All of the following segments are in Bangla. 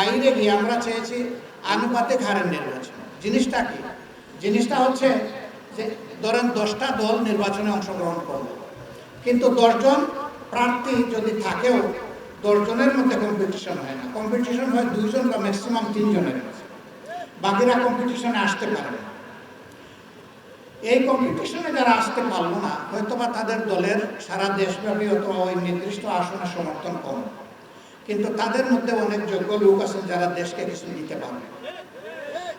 বাইরে গিয়ে আমরা চেয়েছি আনুপাতিক হারের নির্বাচন। জিনিসটা কি? জিনিসটা হচ্ছে যে ধরেন দশটা দল নির্বাচনে অংশগ্রহণ করবে কিন্তু দশজন প্রার্থী যদি থাকেও, দশজনের মধ্যে কম্পিটিশন হয় না। কম্পিটিশন হয় দুইজন বা ম্যাক্সিমাম তিনজনের বাকিরা কম্পিটিশনে আসতে পারবে না। এই কম্পিটিশনে যারা আসতে পারল না, হয়তোবা তাদের দলের সারা দেশব্যাপী অথবা ওই নির্দিষ্ট আসনে সমর্থন কম। কিন্তু তাদের মধ্যে অনেক যোগ্য লোক আছেন যারা দেশকে কিছু দিতে পারবে।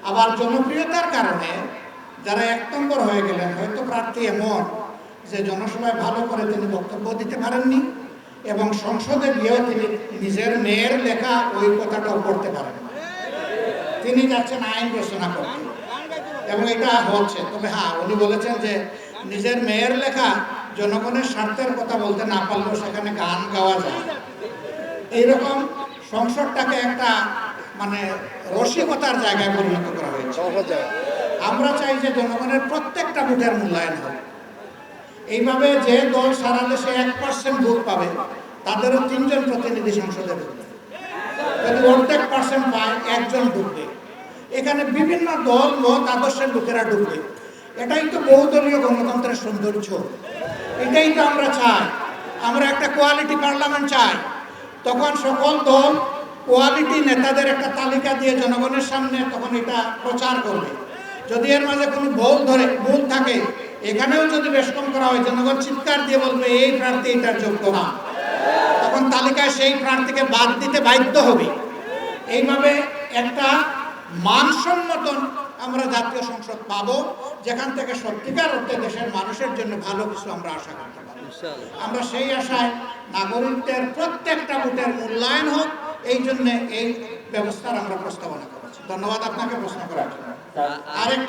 আবার জনপ্রিয়তার কারণে যারা এক নম্বর হয়ে গেলেন, হয়তো প্রার্থী এমন যে জনসভায় ভালো করে তিনি বক্তব্য দিতে পারেননি এবং সংসদে গিয়েও তিনি নিজের মেয়ের লেখা ওই কথাটাও পড়তে পারেন। তিনি যাচ্ছেন আইন রচনা করতে। এবং এটা হচ্ছে, তবে হ্যাঁ উনি বলেছেন যে নিজের মেয়ের লেখা জনগণের স্বার্থের কথা বলতে না পারলেও সেখানে গান গাওয়া যায়। এইরকম সংসদটাকে একটা মানে রসিকতার জায়গায় পরিণত করা হয়েছে। আমরা চাই যে জনগণের প্রত্যেকটা ভোটের মূল্যায়ন হবে এইভাবে যে দল সারা দেশে এক পার্সেন্ট ভোট পাবে তাদেরও তিনজন প্রতিনিধি সংসদে ঢুকবে যদি অর্ধেক পার্সেন্ট পায় একজন ঢুকবে এখানে বিভিন্ন দল মত আদর্শের লোকেরা ঢুকবে। এটাই তো বহুদলীয় গণতন্ত্রের সৌন্দর্য। এটাই তো আমরা চাই। আমরা একটা কোয়ালিটি পার্লামেন্ট চাই। তখন সকল দল কোয়ালিটি নেতাদের একটা তালিকা দিয়ে জনগণের সামনে তখন এটা প্রচার করবে। যদি এর মাঝে কোনো ভুল ধরে, ভুল থাকে, এখানেও যদি বেশ কম করা হয়, জনগণ চিৎকার দিয়ে বলবে, এই প্রার্থী এটার যোগ্য না। তখন তালিকায় সেই প্রার্থীকে বাদ দিতে বাধ্য হবে। এইভাবে একটা মানসম্মত আমরা জাতীয় সংসদ পাবো, যেখান থেকে সত্যিকার অর্থে দেশের মানুষের জন্য ভালো কিছু আমরা আশা করতে পারি আমরা সেই আশায় নাগরিকদের প্রত্যেকটা ভোটের মূল্যায়ন হোক এই জন্য এই ব্যবস্থার আমরা প্রস্তাবনা করেছি। ধন্যবাদ আপনাকে প্রশ্ন করার জন্য। আরেক